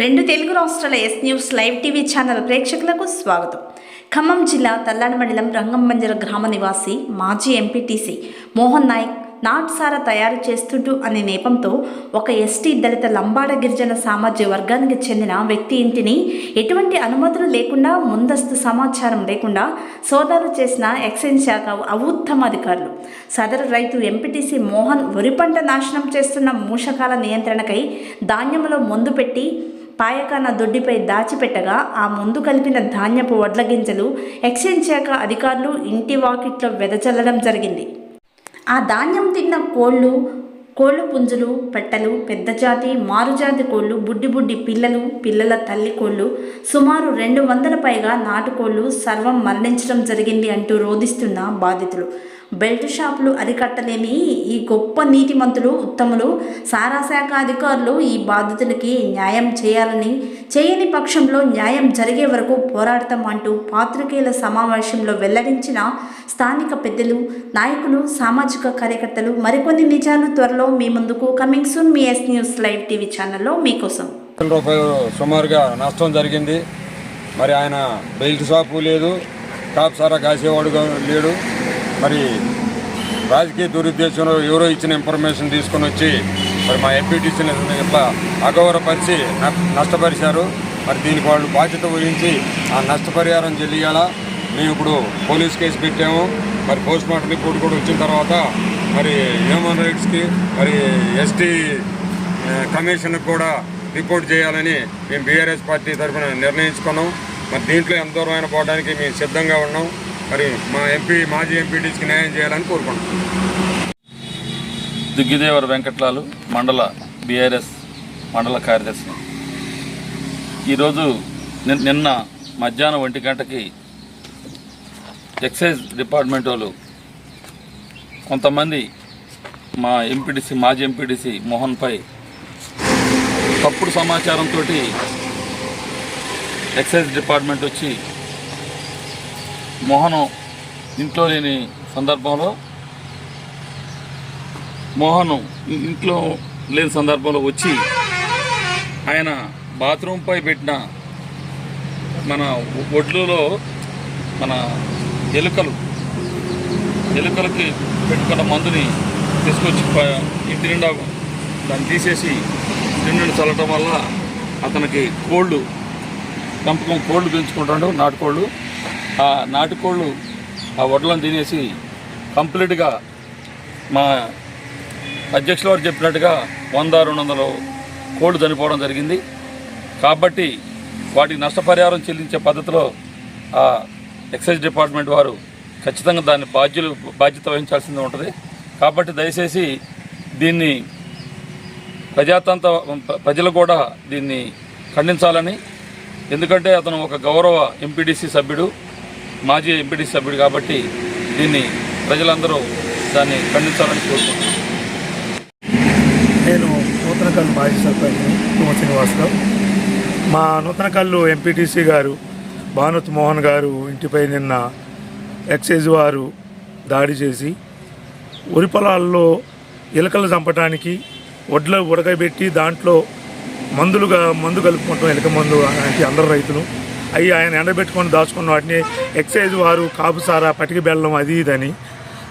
రెండు తెలుగు రాష్ట్రాల S news live TV channel ప్రేక్షకులకు స్వాగతం. ఖమ్మం జిల్లా తల్లాడ మండలం రంగంబంజర గ్రామ నివాసి మాజీ ఎంపీటీసీ మోహన్ నాయక్ నాట్సారా తయారు చేస్తుంటూ అనే నేపంతో ఒక ఎస్టీ దళిత లంబాడ గిరిజన సామాజిక వర్గానికి చెందిన వ్యక్తి ఇంటిని ఎటువంటి అనుమతులు లేకుండా ముందస్తు సమాచారం లేకుండా సోదాలు చేసిన ఎక్సైజ్ శాఖ అవుత్తమ అధికారులు. సదరు రైతు ఎంపీటీసీ మోహన్ వరి పంట నాశనం చేస్తున్న మూషకాల నియంత్రణకై ధాన్యంలో మందు పెట్టి పాయకాన దొడ్డిపై దాచిపెట్టగా ఆ ముందు కలిపిన ధాన్యపు వడ్ల గింజలు ఎక్సైజ్ శాఖ అధికారులు ఇంటి వాకిట్లో వెదజల్లడం జరిగింది. ఆ ధాన్యం తిన్న కోళ్ళు కోళ్ళు పుంజులు పెట్టలు పెద్దజాతి మారుజాతి కోళ్ళు బుడ్డి బుడ్డి పిల్లలు పిల్లల తల్లి కోళ్ళు సుమారు రెండు వందల పైగా నాటుకోళ్ళు సర్వం మరణించడం జరిగింది అంటూ రోధిస్తున్న బాధితులు. బెల్ట్ షాపులు అరికట్టలేని ఈ గొప్ప నీతిమంతులు ఉత్తములు సారాశాఖ అధికారులు ఈ బాధితులకి న్యాయం చేయాలని చేయని పక్షంలో న్యాయం జరిగే వరకు పోరాడతాం అంటూ పాత్రికేయుల సమావేశంలో వెల్లడించిన స్థానిక పెద్దలు నాయకులు సామాజిక కార్యకర్తలు మరికొన్ని నిజాలు త్వరలో మీ ముందుకు కమింగ్ సూన్ మీ ఎస్ న్యూస్ లైవ్ టీవీ ఛానల్లో మీకోసం. రూపాయలు సుమారుగా నష్టం జరిగింది. మరి ఆయన బెల్ట్ షాపు లేదు టాప్ సారా కాసేవాడు లేడు. మరి రాజకీయ దురుద్దేశంలో ఎవరో ఇచ్చిన ఇన్ఫర్మేషన్ తీసుకొని వచ్చి మరి మా ఎంపీటీసీని ఇట్లా అగౌరవపరిచి న- నష్టపరిచారు. మరి దీనికి వాళ్ళు బాధ్యత వహించి ఆ నష్టపరిహారం చెల్లియాలా మేము ఇప్పుడు పోలీస్ కేసు పెట్టాము. మరి పోస్ట్ మార్టం రిపోర్ట్ కూడా వచ్చిన తర్వాత మరి హ్యూమన్ రైట్స్కి మరి ఎస్టీ కమిషన్కి కూడా రిపోర్ట్ చేయాలని మేము బీఆర్ఎస్ పార్టీ తరఫున నిర్ణయించుకున్నాం. మరి దీంట్లో ఎంత దూరం అయినా పోవడానికి మేము సిద్ధంగా ఉన్నాం. మరి మా ఎంపీ మాజీ ఎంపీటీస్కి న్యాయం చేయాలని కోరుకుంటున్నాం దుగ్గిదేవర వెంకట్లాలు మండల బీఆర్ఎస్ మండల కార్యదర్శి. ఈరోజు నిన్న మధ్యాహ్నం ఒంటి గంటకి ఎక్సైజ్ డిపార్ట్మెంట్ వాళ్ళు కొంతమంది మా ఎంపీటీసీ మాజీ ఎంపీటీసీ మోహన్పై తప్పుడు సమాచారంతో ఎక్సైజ్ డిపార్ట్మెంట్ వచ్చి మోహన్ ఇంట్లో లేని సందర్భంలో మోహన్ ఇంట్లో లేని సందర్భంలో వచ్చి ఆయన బాత్రూంపై పెట్టిన మన ఒడ్లులో మన ఎలుకలు ఎలుకలకి పెట్టుకున్న మందుని తీసుకొచ్చి ఇంటి నిండా దాన్ని తీసేసి ఇంటి నిండా చల్లటం వల్ల అతనికి కోళ్ళు పెంపకం కోళ్ళు పెంచుకుంటాడు నాటుకోళ్ళు. ఆ నాటుకోళ్ళు ఆ వడ్లను తినేసి కంప్లీట్గా మా అధ్యక్షుల వారు చెప్పినట్టుగా వంద రెండు వందలు కోళ్ళు చనిపోవడం జరిగింది. కాబట్టి వాటికి నష్టపరిహారం చెల్లించే పద్ధతిలో ఆ ఎక్సైజ్ డిపార్ట్మెంట్ వారు ఖచ్చితంగా దాన్ని బాధ్యులు బాధ్యత వహించాల్సింది ఉంటుంది. కాబట్టి దయచేసి దీన్ని ప్రజాతంత్ర ప్రజలు కూడా దీన్ని ఖండించాలని. ఎందుకంటే అతను ఒక గౌరవ ఎంపీడీసీ సభ్యుడు మాజీ ఎంపీడీసీ సభ్యుడు కాబట్టి దీన్ని ప్రజలందరూ దాన్ని ఖండించాలని కోరుకుంటున్నాను. నేను నూతనకల్లు మాజీ సర్పంచ్ తుమ్మ శ్రీనివాసరావు. మా నూతనకల్లు ఎంపీటీసీ గారు భానుత్ మోహన్ గారు ఇంటిపై నిన్న ఎక్సైజ్ వారు దాడి చేసి వరి పొలాల్లో ఎలుకలు చంపటానికి వడ్లు ఉడకబెట్టి దాంట్లో మందులుగా మందు కలుపుకుంటాం ఎలుక మందు అంటే అందరు రైతులు. అవి ఆయన ఎండబెట్టుకొని దాచుకున్న వాటిని ఎక్సైజ్ వారు కాపుసారా పటిక బెల్లం అది ఇదని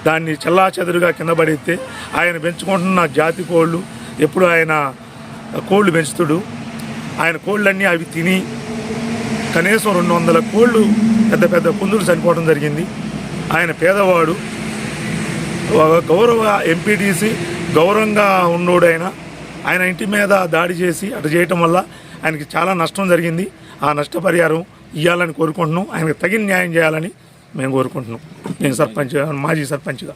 దాన్ని చల్లా చెదురుగా కింద పడితే ఆయన పెంచుకుంటున్న జాతి కోళ్ళు ఎప్పుడు ఆయన కోళ్ళు పెంచుతుడు. ఆయన కోళ్ళన్నీ అవి తిని కనీసం రెండు వందల కోళ్ళు పెద్ద పెద్ద కుందులు చనిపోవడం జరిగింది. ఆయన పేదవాడు. ఒక గౌరవ ఎంపీటీసీ గౌరవంగా ఉన్నోడైన ఆయన ఇంటి మీద దాడి చేసి అటు చేయటం వల్ల ఆయనకి చాలా నష్టం జరిగింది. ఆ నష్టపరిహారం ఇవ్వాలని కోరుకుంటున్నాం. ఆయనకు తగిన న్యాయం చేయాలని మేము కోరుకుంటున్నాం. నేను సర్పంచ్ మాజీ సర్పంచ్గా.